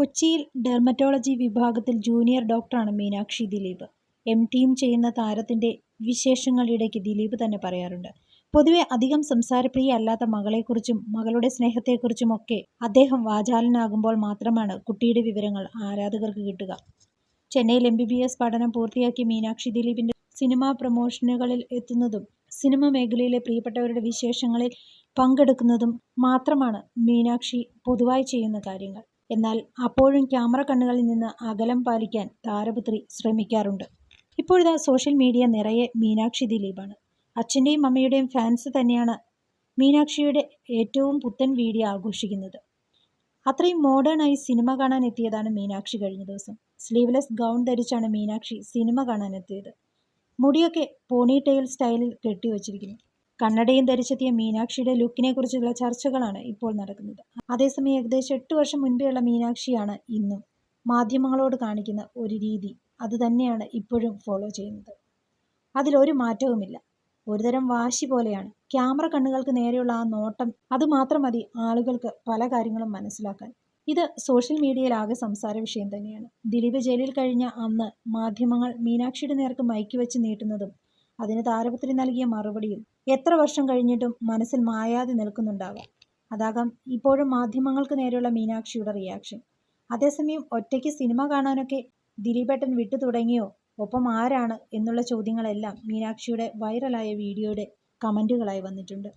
കൊച്ചിയിൽ ഡെർമറ്റോളജി വിഭാഗത്തിൽ ജൂനിയർ ഡോക്ടറാണ് മീനാക്ഷി ദിലീപ്. എം. ടിയും ചെയ്യുന്ന താരത്തിന്റെ വിശേഷങ്ങൾ ഇടയ്ക്ക് ദിലീപ് തന്നെ പറയാറുണ്ട്. പൊതുവെ അധികം സംസാരപ്രിയ അല്ലാത്ത മകളെക്കുറിച്ചും മകളുടെ സ്നേഹത്തെക്കുറിച്ചുമൊക്കെ അദ്ദേഹം വാചാലനാകുമ്പോൾ മാത്രമാണ് കുട്ടിയുടെ വിവരങ്ങൾ ആരാധകർക്ക് കിട്ടുക. ചെന്നൈയിൽ എം. ബി. ബി. എസ് പഠനം പൂർത്തിയാക്കി മീനാക്ഷി ദിലീപിന്റെ സിനിമാ പ്രൊമോഷനുകളിൽ എത്തുന്നതും സിനിമ മേഖലയിലെ പ്രിയപ്പെട്ടവരുടെ വിശേഷങ്ങളിൽ പങ്കെടുക്കുന്നതും മാത്രമാണ് മീനാക്ഷി പൊതുവായി ചെയ്യുന്ന കാര്യങ്ങൾ. എന്നാൽ അപ്പോഴും ക്യാമറ കണ്ണുകളിൽ നിന്ന് അകലം പാലിക്കാൻ താരപുത്രി ശ്രമിക്കാറുണ്ട്. ഇപ്പോഴിതാ സോഷ്യൽ മീഡിയ നിറയെ മീനാക്ഷി ദിലീപാണ്. അച്ഛന്റെയും അമ്മയുടെയും ഫാൻസ് തന്നെയാണ് മീനാക്ഷിയുടെ ഏറ്റവും പുത്തൻ വീഡിയോ ആഘോഷിക്കുന്നത്. അത്രയും മോഡേണായി സിനിമ കാണാൻ എത്തിയതാണ് മീനാക്ഷി കഴിഞ്ഞ ദിവസം. സ്ലീവ്ലെസ് ഗൗൺ ധരിച്ചാണ് മീനാക്ഷി സിനിമ കാണാനെത്തിയത്. മുടിയൊക്കെ പോണി പോണിടെയിൽ സ്റ്റൈലിൽ കെട്ടിവച്ചിരിക്കുന്നു. കണ്ണടയും ധരിച്ചെത്തിയ മീനാക്ഷിയുടെ ലുക്കിനെക്കുറിച്ചുള്ള ചർച്ചകളാണ് ഇപ്പോൾ നടക്കുന്നത്. അതേസമയം ഏകദേശം എട്ട് വർഷം മുൻപെയുള്ള മീനാക്ഷിയാണ് ഇന്നും. മാധ്യമങ്ങളോട് കാണിക്കുന്ന ഒരു രീതി അത് തന്നെയാണ് ഇപ്പോഴും ഫോളോ ചെയ്യുന്നത്. അതിലൊരു മാറ്റവുമില്ല. ഒരുതരം വാശി പോലെയാണ്. ക്യാമറ കണ്ണുകൾക്ക് നേരെയുള്ള ആ നോട്ടം അത് മാത്രം മതി ആളുകൾക്ക് പല കാര്യങ്ങളും മനസ്സിലാക്കാൻ. ഇത് സോഷ്യൽ മീഡിയയിൽ ആകെ സംസാര വിഷയം തന്നെയാണ്. ദിലീപ് ജയിലിൽ കഴിഞ്ഞ അന്ന് മാധ്യമങ്ങൾ മീനാക്ഷിയുടെ നേർക്ക് മയക്കി വെച്ച് നീട്ടുന്നതും അതിന് താരപുത്രി നൽകിയ മറുപടിയും എത്ര വർഷം കഴിഞ്ഞിട്ടും മനസ്സിൽ മായാതെ നിൽക്കുന്നുണ്ടാവാം. അതാകാം ഇപ്പോഴും മാധ്യമങ്ങൾക്ക് നേരെയുള്ള മീനാക്ഷിയുടെ റിയാക്ഷൻ. അതേസമയം ഒറ്റയ്ക്ക് സിനിമ കാണാനൊക്കെ ദിലീപേട്ടൻ വിട്ടു തുടങ്ങിയോ ഒപ്പം ആരാണ് എന്നുള്ള ചോദ്യങ്ങളെല്ലാം മീനാക്ഷിയുടെ വൈറലായ വീഡിയോയുടെ കമന്റുകളായി വന്നിട്ടുണ്ട്.